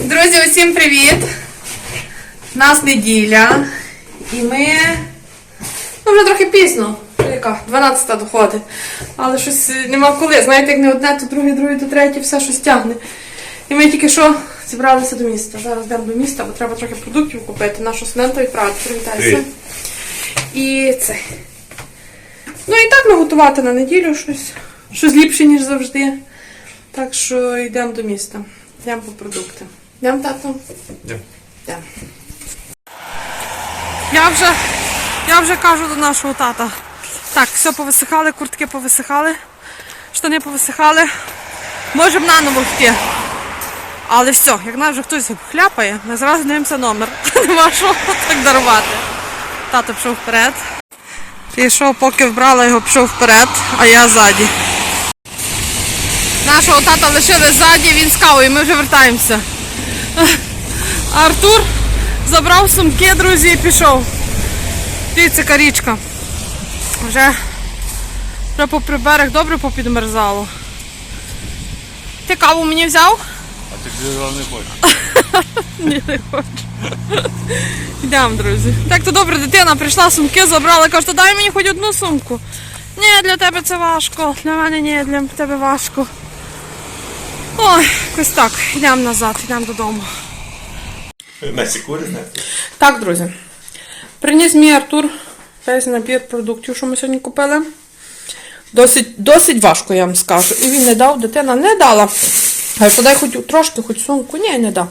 Друзі, усім привіт! У Нас неділя. І ми. Ну, вже трохи пізно. Яка? 12 доходить. Але щось нема коли. Знаєте, як не одне, то друге, друге, то третє, все щось тягне. І ми тільки що зібралися до міста. Зараз йдемо до міста, бо треба трохи продуктів купити. Нашу студента відправити. Привітайся. Привіт. І це. Ну і так наготувати на неділю щось. Щось ліпше, ніж завжди. Так що йдемо до міста. Йдемо по продукти. Йдемо, тато? Йдемо. Йдемо. Я вже, я вже кажу до нашого тата. Так, все повисихали, куртки повисихали, штани повисихали. Можемо наново йти. Але все, як нас вже хтось хляпає, ми зразу дивимося номер. Нема що так дарувати. Тато пішов вперед. Пішов, поки вбрала його, пішов вперед, а я ззаді. Нашого тата лишили ззаді, він з кавою, ми вже вертаємося. Артур забрав сумки, друзі, і пішов. Дивіться, яка річка. Вже, вже попри берег добре попідмерзало. Ти каву мені взяв? А ти не хочеш. Ні, не хочу. Йдемо, друзі. Так то добре, дитина прийшла, сумки забрала, каже, дай мені хоч одну сумку. Ні, для тебе це важко. Для мене ні, для тебе важко. Ой, якось так. Йдемо назад, йдемо додому. Месі кури, знаєте? Так, друзі. Приніс мій Артур весь набір продуктів, що ми сьогодні купили. Досить, досить важко, я вам скажу. І він не дав, дитина не дала. Каже, що дай хоч трошки, хоч сумку. Ні, не дав.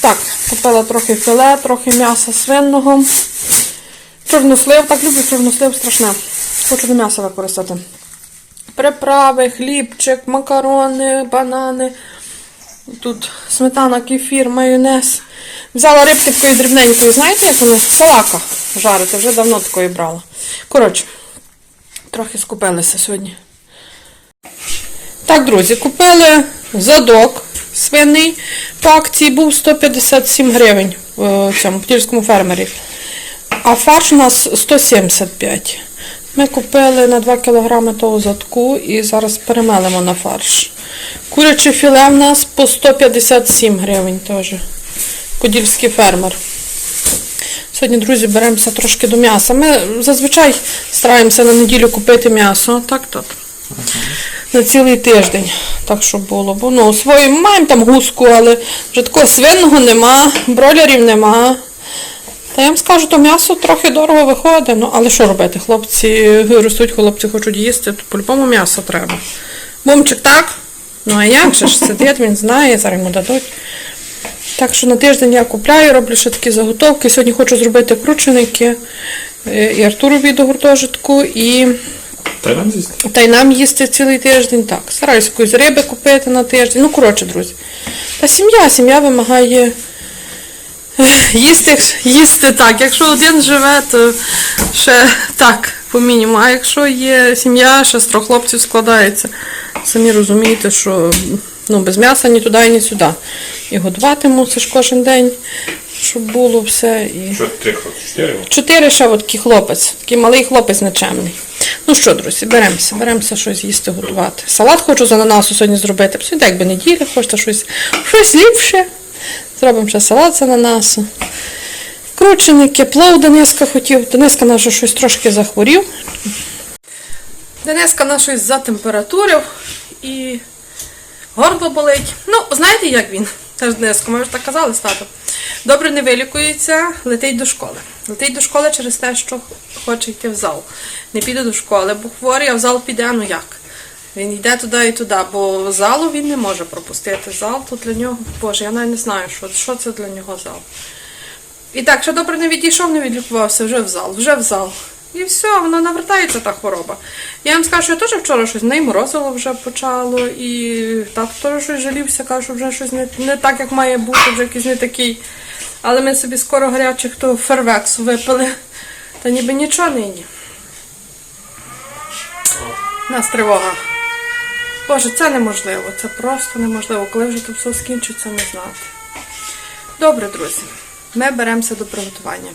Так, купила трохи філе, трохи м'яса свинного. Чорнослив, так люблю чорнослив страшне. Хочу до м'яса використати. Приправи, хлібчик, макарони, банани. Тут сметана, кефір, майонез. Взяла рибки такої дрібненької, знаєте, як вони салака жарити, вже давно такої брала. Коротше, трохи скупилися сьогодні. Так, друзі, купили задок свиний. По акції був 157 гривень в цьому птільському фермері. А фарш у нас 175. Ми купили на 2 кг того задку і зараз перемелимо на фарш. Куряче філе в нас по 157 гривень теж. Подільський фермер. Сьогодні, друзі, беремося трошки до м'яса. Ми зазвичай стараємося на неділю купити м'ясо. Так, так. На цілий тиждень. Так, щоб було. Бо ну, свої маємо там гуску, але вже такого свинного нема, бройлерів нема. Та я вам скажу, то м'ясо трохи дорого виходить. Ну, але що робити? Хлопці ростуть, хлопці хочуть їсти, то по-любому м'ясо треба. Бомчик так? Ну а як же ж сидить, він знає, зараз йому дадуть. Так що на тиждень я купляю, роблю ще такі заготовки. Сьогодні хочу зробити крученики е, і Артурові до гуртожитку, і Та й, нам з'їсти. та й нам їсти цілий тиждень. Так, стараюся якусь риби купити на тиждень. Ну, коротше, друзі. Та сім'я, сім'я вимагає їсти, їсти так. Якщо один живе, то ще так, по мінімуму. А якщо є сім'я, ще з трьох хлопців складається. Самі розумієте, що ну, без м'яса ні туди, ні сюди. І годувати мусиш кожен день, щоб було все. І... Чотири? Чотири ще от такий хлопець, такий малий хлопець нечемний. Ну що, друзі, беремося, беремося щось їсти, готувати. Салат хочу з ананасу сьогодні зробити. Сьогодні якби неділя, хочете щось, щось ліпше. Зробимо ще салат з ананасу. Крученики, плов Дениска хотів. Дениска наш щось трошки захворів. Дениска наш щось затемпературив і горло болить. Ну, знаєте, як він? Теж Дениска, ми вже так казали з татом. Добре не вилікується, летить до школи. Летить до школи через те, що хоче йти в зал. Не піде до школи, бо хворий, а в зал піде, ну як? Він йде туди і туди, бо залу він не може пропустити. Зал то для нього, боже, я навіть не знаю, що, що це для нього зал. І так, що добре не відійшов, не відлікувався, вже в зал, вже в зал. І все, воно навертається та хвороба. Я вам скажу, що я теж вчора щось не морозило вже почало, і тато теж щось жалівся, каже, вже щось не, не так, як має бути, вже якийсь не такий. Але ми собі скоро гарячих то фервексу випили. Та ніби нічого нині. Нас тривога. Боже, це неможливо, це просто неможливо. Коли вже тут все скінчиться, не знати. Добре, друзі, ми беремося до приготування.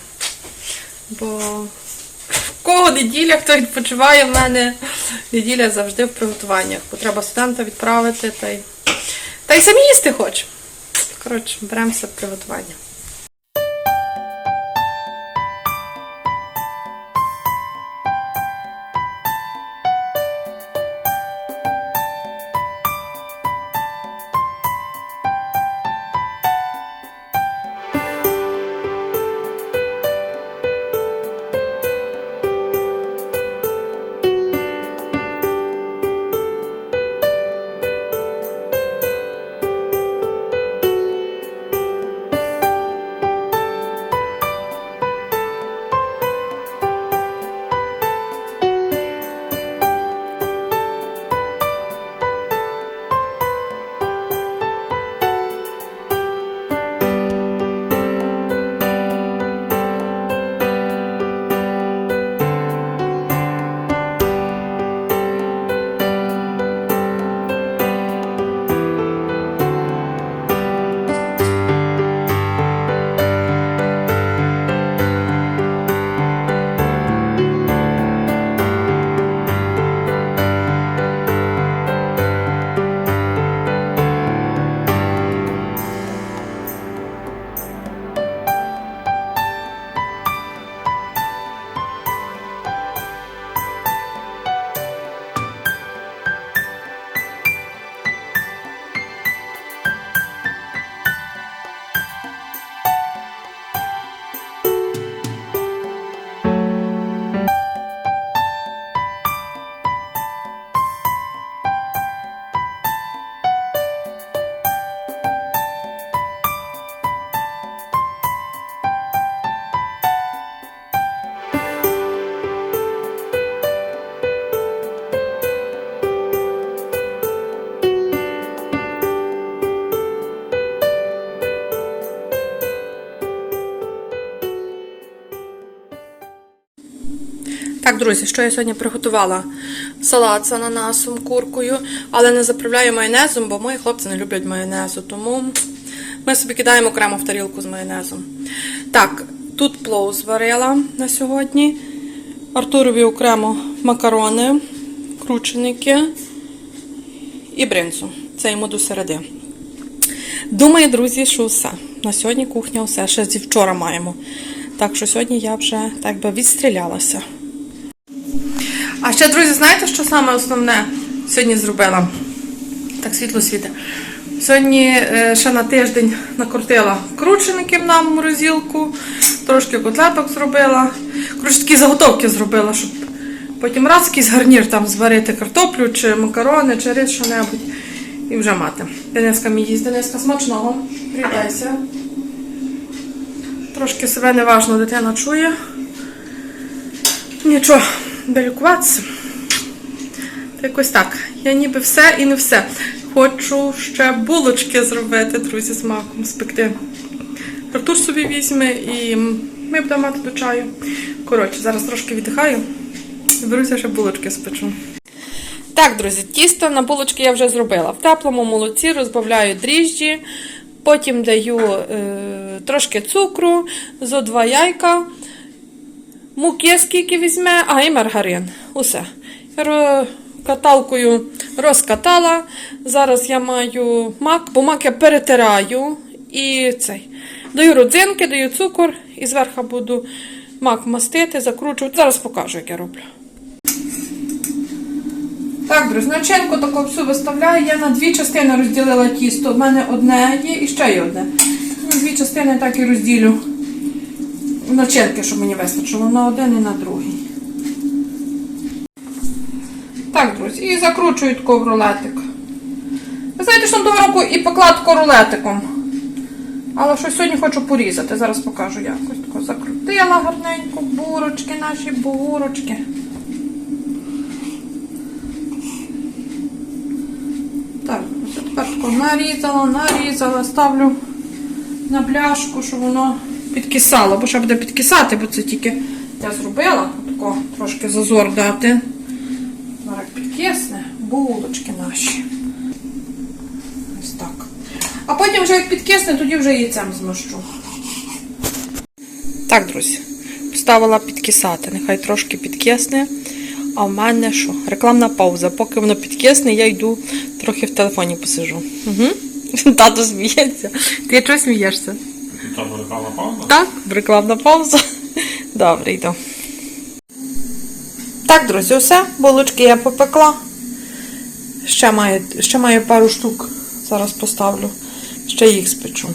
Бо в кого неділя, хто відпочиває, в мене неділя завжди в приготуваннях. Бо треба студента відправити та й. Та й самі їсти хоче. Коротше, беремося в приготування. Так, друзі, що я сьогодні приготувала? Салат з ананасом, куркою, але не заправляю майонезом, бо мої хлопці не люблять майонезу, тому ми собі кидаємо окремо в тарілку з майонезом. Так, тут плов зварила на сьогодні. Артурові окремо макарони, крученики і бринзу. Це йому до середи. Думаю, друзі, що все. На сьогодні кухня все. Ще зі вчора маємо. Так що сьогодні я вже так би відстрілялася. Ще, друзі, знаєте, що саме основне сьогодні зробила? Так світло світить. Сьогодні е, ще на тиждень накрутила кручеників на морозилку, трошки котлеток зробила. Коротше, такі заготовки зробила, щоб потім раз якийсь гарнір там зварити картоплю, чи макарони, чи рис, що-небудь. І вже мати. Дениска мій їсть. Дениска смачного. Привітайся. Трошки себе неважно дитина чує. Нічого, де лікуватися. Та Якось так. Я ніби все і не все. Хочу ще булочки зробити, друзі, з маком спекти. Артур собі візьме і ми будемо мати до чаю. Коротше, зараз трошки віддихаю беруся ще булочки спечу. Так, друзі, тісто на булочки я вже зробила. В теплому молоці розбавляю дріжджі, потім даю е, трошки цукру, зо два яйка, муки скільки візьме, а і маргарин. Усе. Каталкою розкатала. Зараз я маю мак, бо мак я перетираю і цей. Даю родзинки, даю цукор і зверху буду мак мастити, закручувати. Зараз покажу, як я роблю. Так, друзі, начинку таку всю виставляю. Я на дві частини розділила тісто. У мене одне є і ще є одне. Дві частини так і розділю. Начинки, щоб мені вистачило на один і на другий. Так, друзі, і закручую тако в рулетик. Ви знаєте, що того року і покладку рулетиком. Але щось сьогодні хочу порізати. Зараз покажу якось. Тако закрутила гарненько бурочки, наші бурочки. Так, ось тепер нарізала, нарізала, ставлю на бляшку, щоб воно підкисало, бо ще буде підкисати, бо це тільки я зробила. Тако трошки зазор дати. Зараз підкисне, булочки наші. Ось так. А потім вже як підкисне, тоді вже яйцем змащу. Так, друзі, поставила підкисати. Нехай трошки підкисне. А в мене що? Рекламна пауза. Поки воно підкисне, я йду трохи в телефоні посижу. Угу. Тато сміється. Ти чого смієшся? Там рекламна пауза? Так, рекламна пауза. Добре, йду. Так, друзі, все. Булочки я попекла. Ще маю, ще маю пару штук. Зараз поставлю. Ще їх спечу.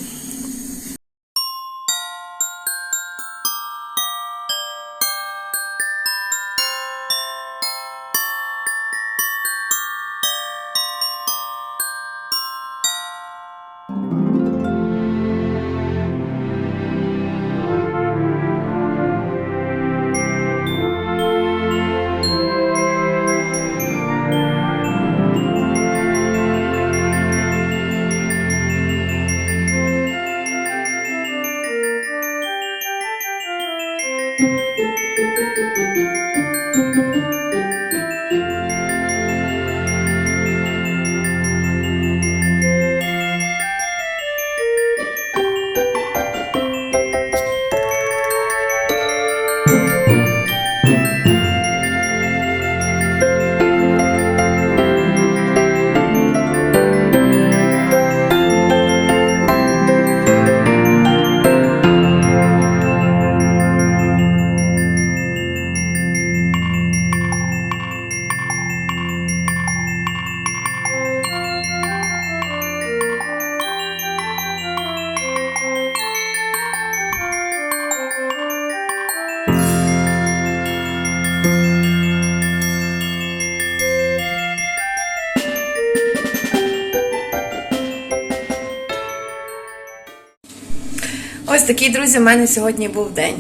Ось такий, друзі, в мене сьогодні був день.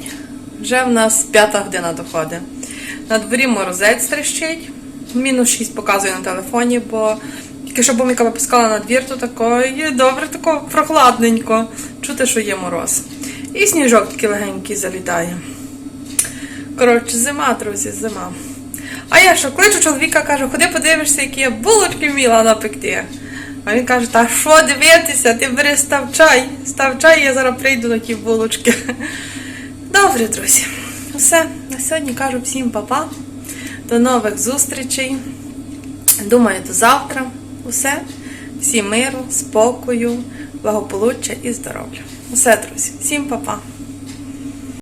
Вже в нас п'ята година доходить. На дворі морозець трещить. Мінус 6 показує на телефоні, бо тільки що буміка випускала на двір, то такої добре, тако прохладненько. Чути, що є мороз. І сніжок такий легенький залітає. Коротше, зима, друзі, зима. А я що, кличу чоловіка, кажу, ходи подивишся, які я булочки вміла напекти. А він каже, та що дивитися, ти бери став чай. Став чай, я зараз прийду на ті булочки. Добре, друзі. Все, на сьогодні кажу всім па-па. До нових зустрічей. Думаю, до завтра. Усе. Всім миру, спокою, благополуччя і здоров'я. Усе, друзі. Всім па-па.